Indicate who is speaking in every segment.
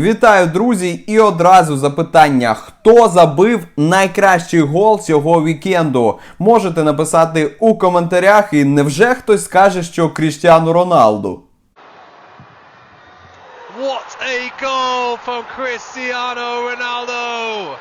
Speaker 1: Вітаю, друзі! І одразу запитання: хто забив найкращий гол цього вікенду? Можете написати у коментарях, і невже хтось скаже, що Кріштіану Роналду?
Speaker 2: What a goal from Cristiano Ronaldo!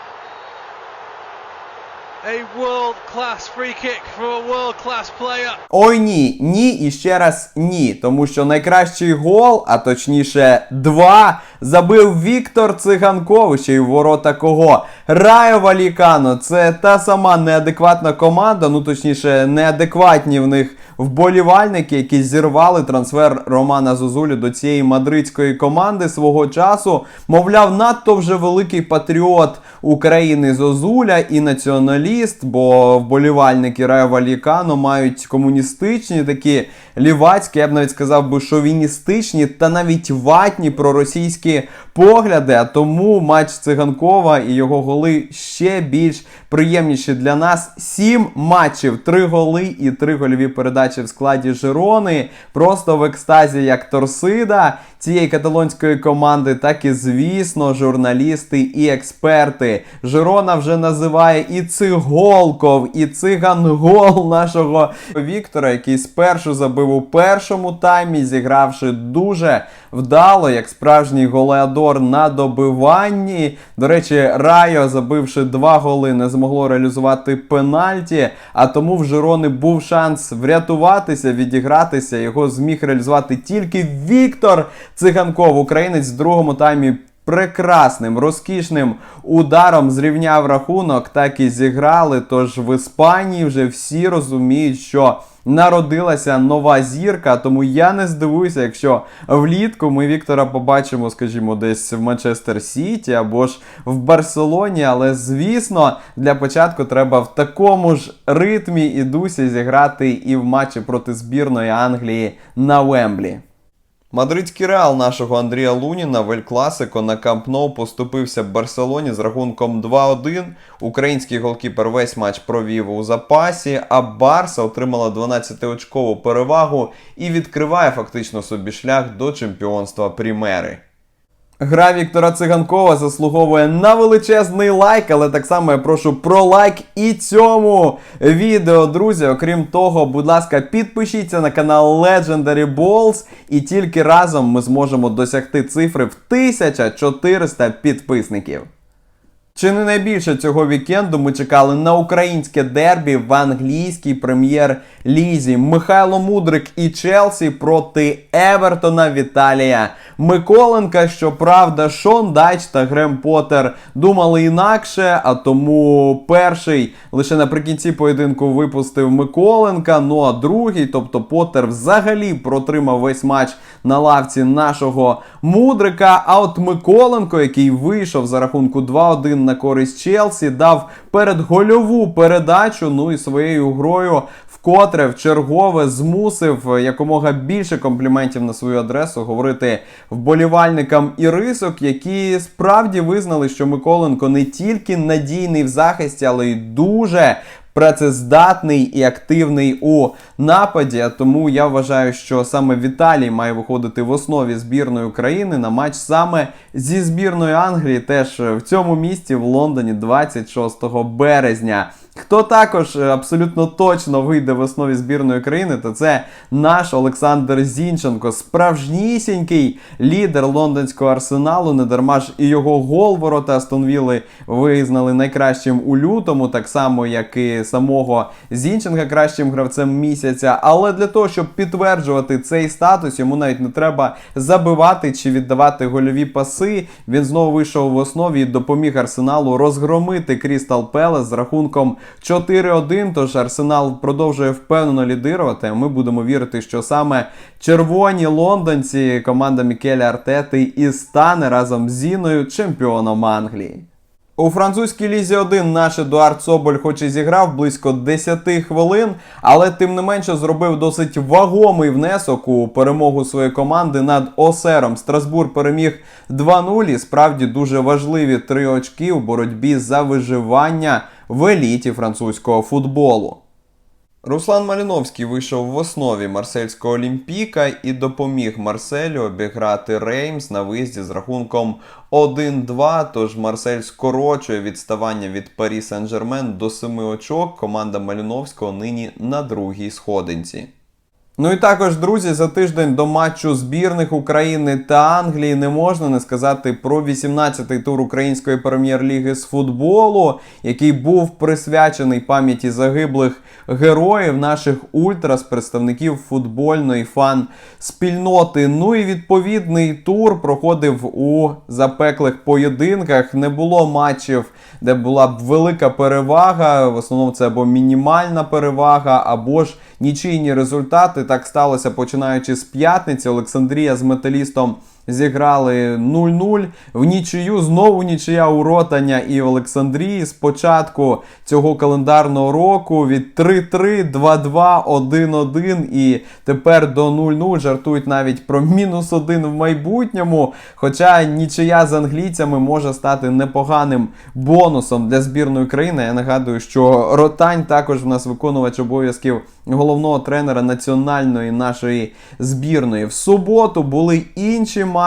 Speaker 2: A world class free kick from a world class player.
Speaker 1: Ой ні, ні і ще раз ні. Тому що найкращий гол, а точніше два, забив Віктор Циганков, ще й ворота кого? Райо Валікано. Це та сама неадекватна команда, ну точніше, неадекватні в них вболівальники, які зірвали трансфер Романа Зозулі до цієї мадридської команди свого часу. Мовляв, надто вже великий патріот України Зозуля і націоналіст, бо вболівальники Райо Валікано мають комуністичні такі лівацькі, я б навіть сказав би шовіністичні та навіть ватні проросійські погляди. А тому матч Циганкова і його голи ще більш приємніші для нас. Сім матчів, три голи і три гольові передачі в складі Жирони. Просто в екстазі як Торсида цієї каталонської команди, так і, звісно, журналісти і експерти. Жирона вже називає і циголков, і цигангол нашого Віктора, який спершу забив у першому таймі, зігравши дуже вдало, як справжній голеадор на добиванні. До речі, Райо, забивши два голи, не змогло реалізувати пенальті. А тому в Жирони був шанс врятуватися, відігратися. Його зміг реалізувати тільки Віктор Циганков, українець в другому таймі. Прекрасним, розкішним ударом зрівняв рахунок, так і зіграли. Тож в Іспанії вже всі розуміють, що народилася нова зірка. Тому я не здивуюся, якщо влітку ми Віктора побачимо, скажімо, десь в Манчестер Сіті або ж в Барселоні. Але звісно, для початку треба в такому ж ритмі і дусі зіграти і в матчі проти збірної Англії на Вемблі. Мадридський реал нашого Андрія Луніна в Ель Класико на Камп Ноу поступився Барселоні з рахунком 2-1. Український голкіпер весь матч провів у запасі, а Барса отримала 12-очкову перевагу і відкриває фактично собі шлях до чемпіонства Прімери. Гра Віктора Циганкова заслуговує на величезний лайк, але так само я прошу про лайк і цьому відео, друзі. Окрім того, будь ласка, підпишіться на канал Legendary Balls, і тільки разом ми зможемо досягти цифри в 1400 підписників. Чи не найбільше цього вікенду ми чекали на українське дербі в англійській прем'єр-лізі. Михайло Мудрик і Челсі проти Евертона Віталія Миколенка. Щоправда, Шон Дач та Грем Поттер думали інакше, а тому перший лише наприкінці поєдинку випустив Миколенка. Ну а другий, тобто Поттер, взагалі протримав весь матч на лавці нашого Мудрика. А от Миколенко, який вийшов за рахунку 2-1 на користь Челсі, дав передгольову передачу. Ну і своєю грою вкотре в чергове змусив якомога більше компліментів на свою адресу говорити вболівальникам і рисок, які справді визнали, що Миколенко не тільки надійний в захисті, але й дуже працездатний і активний у нападі. Тому я вважаю, що саме Віталій має виходити в основі збірної України на матч саме зі збірною Англії, теж в цьому місті в Лондоні 26 березня. Хто також е, абсолютно точно вийде в основі збірної країни, то це наш Олександр Зінченко, справжнісінький лідер лондонського арсеналу. Не дарма ж і його гол ворота Астонвіли визнали найкращим у лютому, так само як і самого Зінченка кращим гравцем місяця. Але для того, щоб підтверджувати цей статус, йому навіть не треба забивати чи віддавати гольові паси. Він знову вийшов в основі і допоміг арсеналу розгромити Крістал Пелес з рахунком 4-1. Тож Арсенал продовжує впевнено лідирувати. Ми будемо вірити, що саме червоні лондонці, команда Мікеля Артети і стане разом з Зіною чемпіоном Англії. У французькій лізі 1 наш Едуард Соболь хоч і зіграв близько 10 хвилин, але тим не менше зробив досить вагомий внесок у перемогу своєї команди над Осером. Страсбур переміг 2-0 і справді дуже важливі три очки у боротьбі за виживання в еліті французького футболу. Руслан Маліновський вийшов в основі марсельського Олімпіка і допоміг Марселю обіграти Реймс на виїзді з рахунком 1-2. Тож Марсель скорочує відставання від Парі Сен-Жермен до 7 очок. Команда Маліновського нині на другій сходинці. Ну і також, друзі, за тиждень до матчу збірних України та Англії не можна не сказати про 18-й тур української прем'єр-ліги з футболу, який був присвячений пам'яті загиблих героїв наших ультрас, представників футбольної фан-спільноти. Ну і відповідний тур проходив у запеклих поєдинках. Не було матчів, де була б велика перевага. В основному це або мінімальна перевага, або ж нічийні результати. Так сталося починаючи з п'ятниці. Олександрія з металістом зіграли 0-0. В нічию знову нічия у Ротаня і Олександрії. Спочатку цього календарного року від 3-3, 2-2, 1-1 і тепер до 0-0 жартують навіть про мінус 1 в майбутньому. Хоча нічия з англійцями може стати непоганим бонусом для збірної країни. Я нагадую, що Ротань також в нас виконувач обов'язків головного тренера національної нашої збірної. В суботу були інші матчі,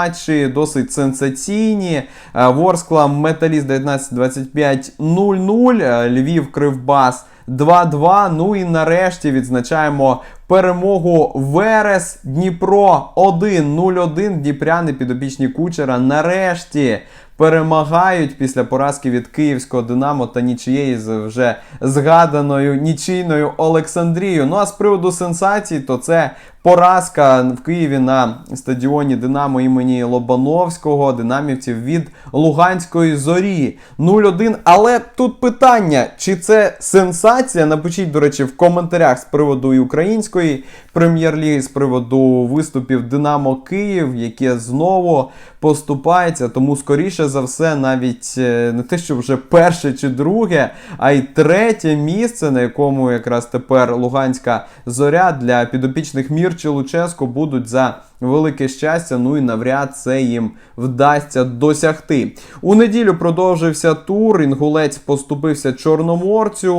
Speaker 1: досить сенсаційні. Е, Ворскла Металіст 19-25 0-0. Е, Львів Кривбас 2-2. Ну і нарешті відзначаємо перемогу Верес Дніпро 1-0-1. Дніпряни підопічні кучера нарешті перемагають після поразки від київського Динамо та нічиєї з вже згаданою нічийною Олександрією. Ну а з приводу сенсацій, то це поразка в Києві на стадіоні Динамо імені Лобановського, динамівців від Луганської зорі 0-1. Але тут питання, чи це сенсація? Напишіть, до речі, в коментарях з приводу і української прем'єр-ліги, з приводу виступів Динамо Київ, яке знову поступається. Тому, скоріше за все, навіть е, не те, що вже перше чи друге, а й третє місце, на якому якраз тепер Луганська зоря для підопічних Мірчі Луческо будуть за велике щастя. Ну і навряд це їм вдасться досягти. У неділю продовжився тур. Інгулець поступився Чорноморцю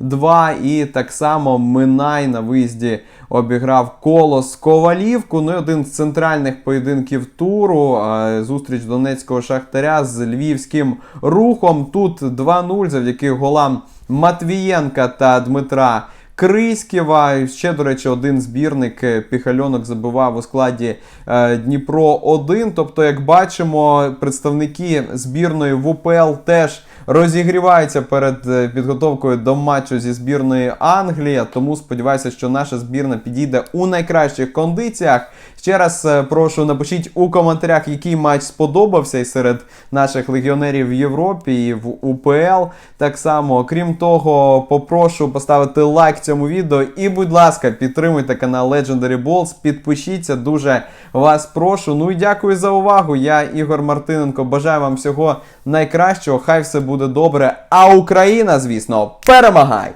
Speaker 1: 1-2. І так само Минай на виїзді обіграв колос Ковалівку. Ну і один з центральних поєдинків туру. Зустріч Донецького Шахтаря з львівським рухом. Тут 2-0 завдяки голам Матвієнка та Дмитра. Криськєва, ще, до речі, один збірник е, Піхальонок забивав у складі е, Дніпро 1. Тобто, як бачимо, представники збірної в УПЛ теж розігріваються перед е, підготовкою до матчу зі збірної Англії. Тому сподіваюся, що наша збірна підійде у найкращих кондиціях. Ще раз е, прошу напишіть у коментарях, який матч сподобався і серед наших легіонерів в Європі і в УПЛ. Так само, крім того, попрошу поставити лайк цьому відео. І, будь ласка, підтримуйте канал Legendary Balls, підпишіться, дуже вас прошу. Ну і дякую за увагу. Я Ігор Мартиненко. Бажаю вам всього найкращого. Хай все буде добре. А Україна, звісно, перемагай!